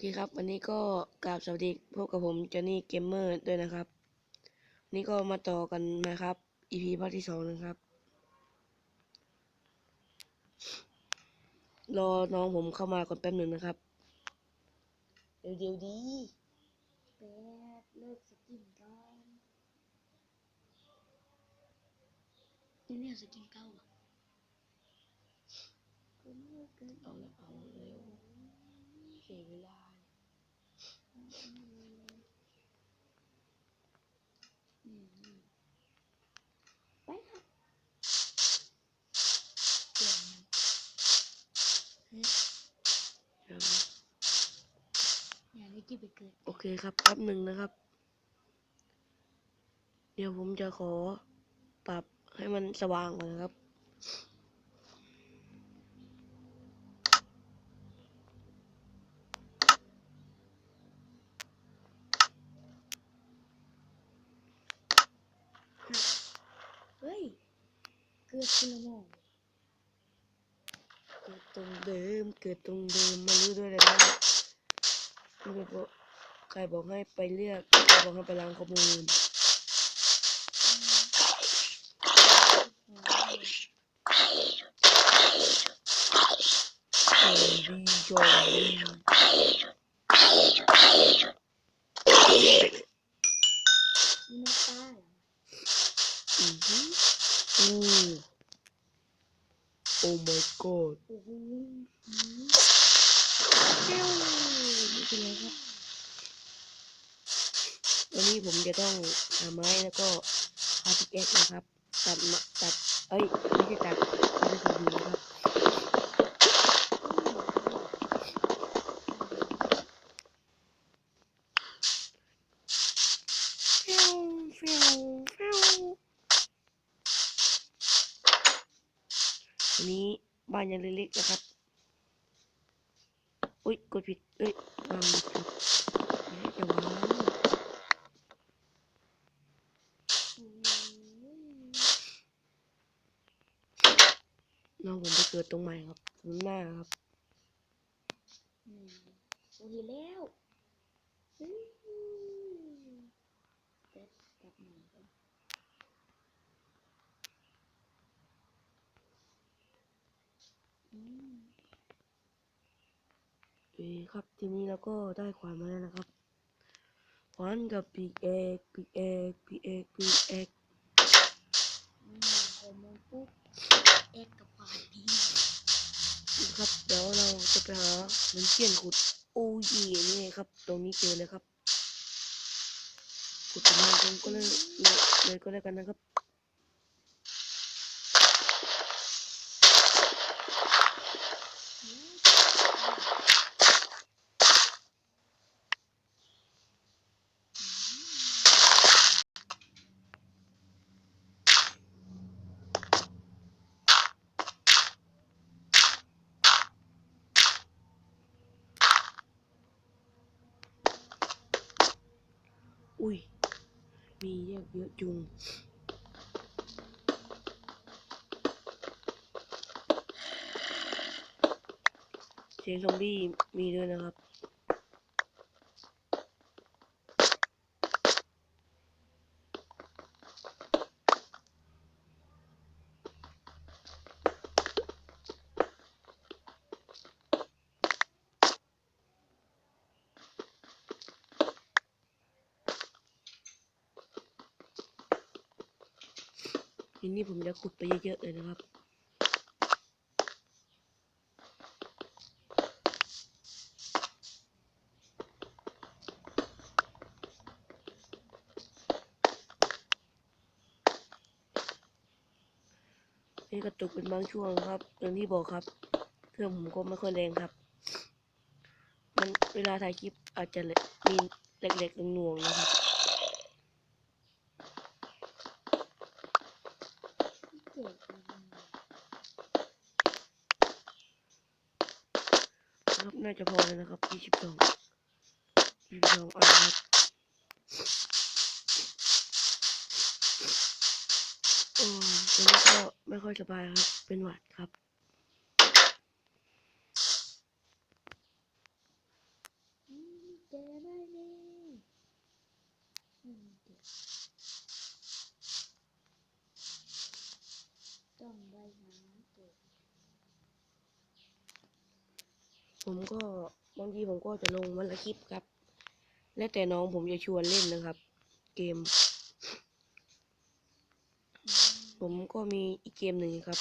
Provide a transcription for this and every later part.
เคครับ วันนี้ก็กราบสวัสดีพบกับผมจอห์นนี่เกมเมอร์ด้วยนะครับวันนี้ก็มาต่อกันนะครับ EP ภาคที่สองนะครับ รอน้องผมเข้ามาก่อนแป๊บหนึ่งนะครับ เดี๋ยวเดี๋ยวดีแป๊บเลิกสกินก่อนนี่เนี่ยสกินเก่าอะก็เลิกกันเอาละเอาเร็ว เสียเวลาไปค่ะเปลี่ยนมันเฮ้ยเดี๋ยวอย่าได้กี่ไปเกิดโอเคครับแป๊บหนึ่งนะครับ เดี๋ยวผมจะขอปรับให้มันสว่างก่อนนะครับ เฮ้ย เกิดคุณละหมองเกิดตรงเดิมเกิดตรงเดิมมารู้ด้วยเลยนะไม่รู้ว่าใครบอกให้ไปเรียกใครบอกให้ไปล้างข้อมูลโอ้ดีจอย โกดโอ้โหอืมเจ้าไม่เป็นไรครับวันนี้ผมจะต้องหาไม้แล้วก็พาพิกแอคนะครับ ตัดมาตัด เอ้ย ไม่ใช่ตัดไม่ใช่ตัดนะครับ เฟี้ยวเฟี้ยวเฟี้ยวอันนี้บ้า นยังเล็กๆนะครับ อุ้ยกดผิดเอ้ยวางผิดครับเอ๊ะจะวางน้องผมไปเกิดตรงใหม่ครับตรงหน้าครับอืมโอ้ยแล้วอืมเด็ดกลับมาก่อนอืม เอ้ ครับทีนี้เราก็ได้ขวานมาแล้วนะครับขวานกับปีกเอกปีกเอกปีกเอกปีกเอกอืมพอมองปุ๊บเอ็กกับฝ่ายดีนะครับเดี๋ยวเราจะไปหาเหมือนเกี้ยนขุดโอ้ยนี่ไงครับ ตรงนี้เจอเลยครับขุดตรงนี้ตรงก็เลยเลยเลยก็แล้วกันนะครับ อุ้ย มีเยอะเยอะจุง เสียงซอมบี้มีด้วยนะครับ นี้ผมจะขุดไปเยอะๆเลยนะครับ นี่กระตุกเป็นบางช่วงครับอย่างที่บอกครับ เครื่องผมก็ไม่ค่อยแรงครับ มันเวลาถ่ายคลิปอาจจะมีเล็กๆหน่วงๆนะครับ ครับน่าจะพอแล้วนะครับยี่สิบสองยี่สิบสองอันครัโอ้ตอนนี้ก็ไม่ค่อยสบายครับ เป็นหวัดครับต้องไปหา ผมก็บางทีผมก็จะลงวันละคลิปครับ และแต่น้องผมจะชวนเล่นนะครับ เกม ผมก็มีอีกเกมหนึ่งครับ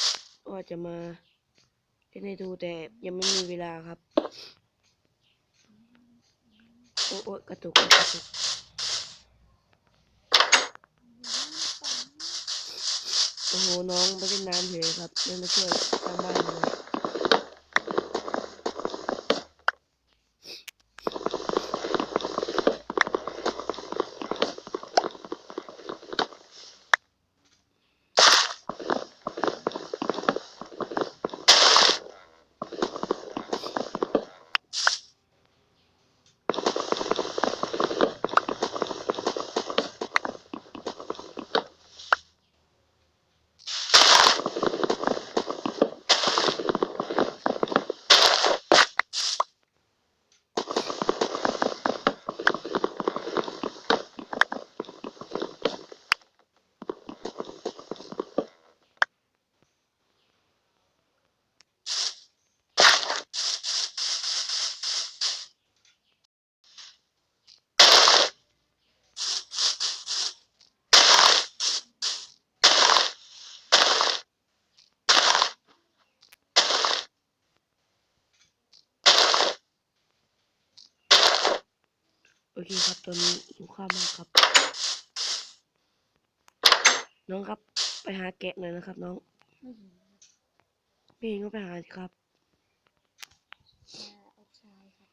ว่าจะมาเล่นให้ดูแต่ยังไม่มีเวลาครับ โอ้โอกระตุกกระตุกโอ้โหน้องไปเล่นน้ำเฉยครับไม่มาช่วยสร้างบ้านเลย เคครับตอนนี้หิวข้าวมากครับ น้องครับไปหาแกะหน่อยนะครับ น้องไม่เห็นพี่เองก็ไปหาสิครับ จะเอาชายครับ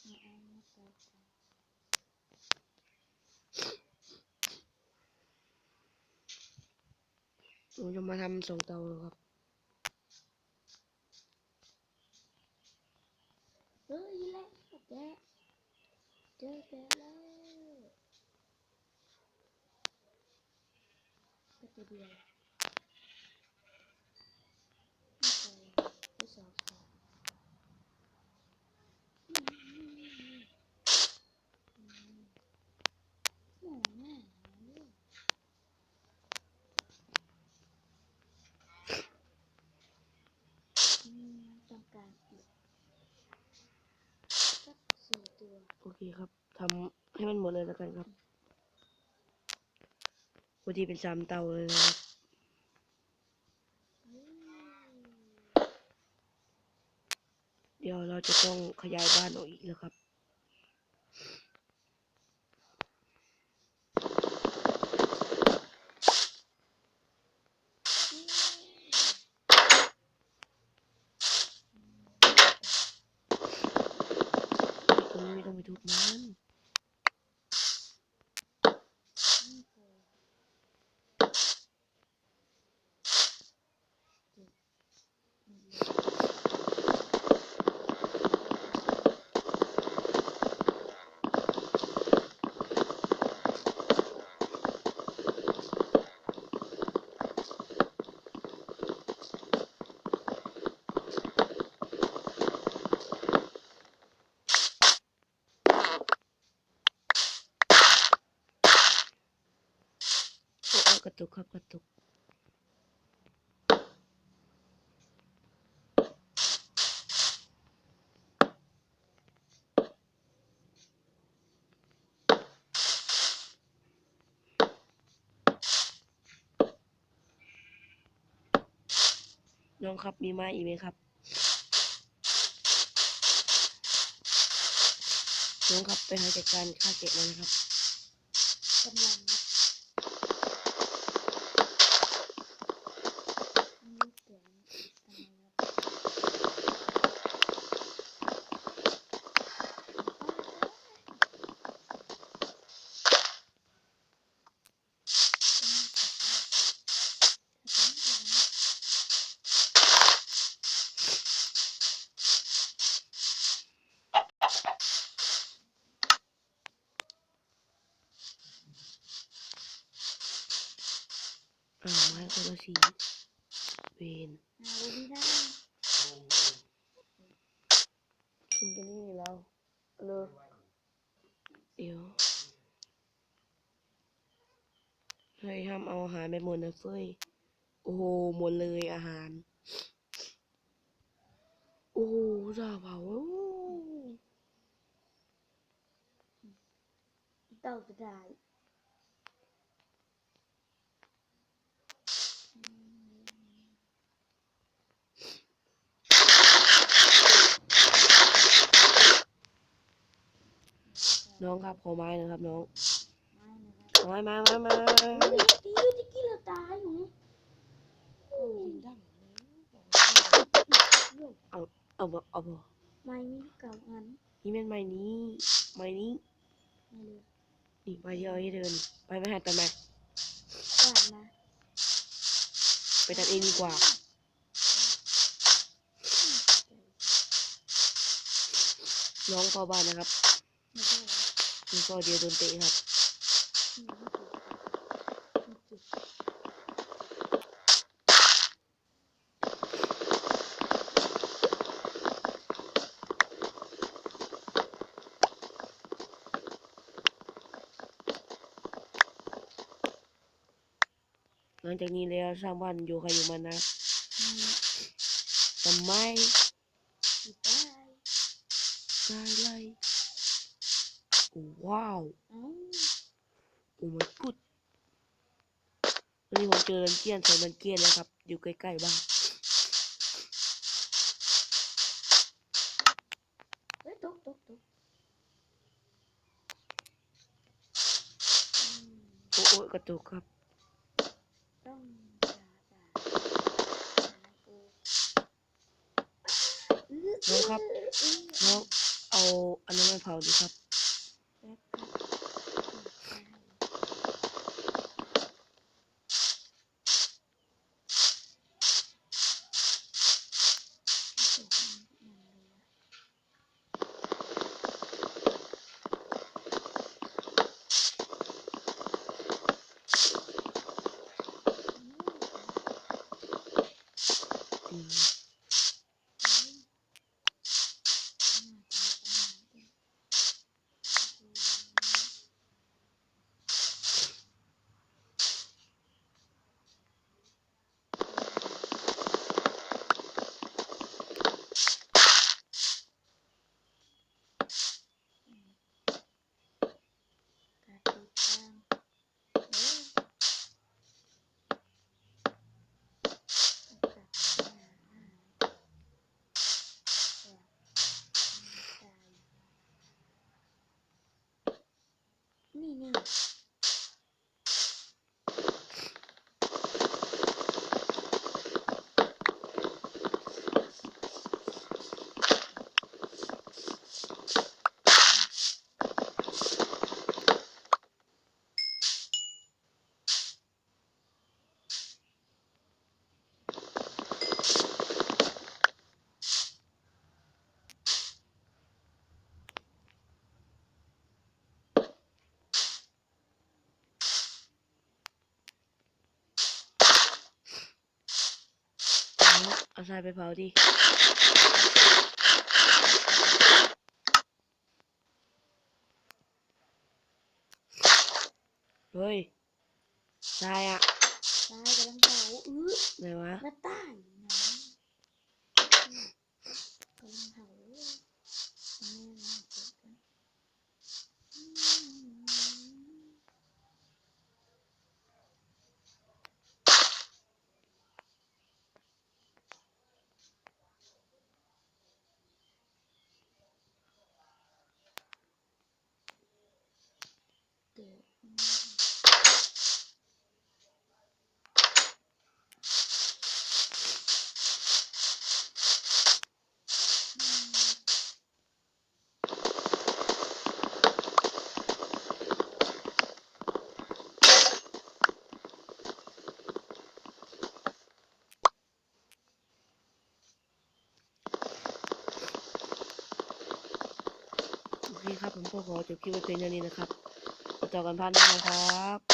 เอาเอามาใส่ก่อน หนูจะมาทำสองเตาครับเฮ้ยแล้วแกเจอแกแล้วก็จะเดียวไม่ใช่ไม่สองสองอืมอืมหมูแม่เนี่ยอืมต้องการอีกสักสี่ตัว โอเคครับทำให้มันหมดเลยแล้วกันครับพอดีเป็นสามเตาเลยนะครับเดี๋ยวเราจะต้องขยายบ้านออกอีกแล้วครับ ตรงนี้ไม่ต้องไปทุบมัน นี่คือเจ็ดอืม โอ้โอ้ กระตุกครับกระตุกน้องครับมีไม้อีกไหมครับ น้องครับไปหาจัดการฆ่าเก็บมานะครับกำลังครับนี่เสียงอะไรครับ อ้าวไม้คนละสีเวนคุณจะนี่แล้วเลยเดี๋ยวเฮ้ยห้ามเอาอาหารไปหมดนะเฟ้ย โอ้โหหมดเลยอาหาร โอ้โหจ่าเผาเต่าจะได้ น้องครับขอไม้นะครับน้องไม่นะครับไม้ไม้ไม้ไม้เฮ้ยตีตะกี้เราตายอยู่นี่โอ้ยดังเลยเอาเอาบ่เอาบ่ไม่มีเก่าอันนี่เป็นไม้นี้ไม้นี้ไม่เลยนี่ไม้ที่เอาให้เดินไปไม่หัดตัดไหมกวาดมาไปตัดเองดีกว่าน้องเข้าบ้านนะครับไม่ได้หร อนี่ก็เดียวโดนเตะครับไม่ถูกไม่ถูกหลังจากนี้แล้วสร้างบ้านอยู่ใครอยู่มันนะอืมทำไมไม่ ตอนนี้ผมเจอรันเจียนใส่รันเจียนแล้วครับ อยู่ใกล้ๆบ้านเฮ้ยตกตกตกอืมโอ้โอ้กระตุกครับต้องจ่าจ่าหาปูน้องครับอื้อน้องเอาอันนั้นมาเผาดิครับ แป๊บครับไม่ตกมันมันเลยอะ อืม นี่นี่ เอาเอาทรายไปเผาดิเฮ้ยทรายอะตายกำลังเผาอื้อไหนวะหน้าใต้นะอืมกำลังเผาเลยแม่นะเกิดกันอืม เดี๋ยวอืมอืม โอเคครับ ผม ก็ขอจบคลิปไว้เพียงเท่านี้นะครับต่อกันพันนะครับ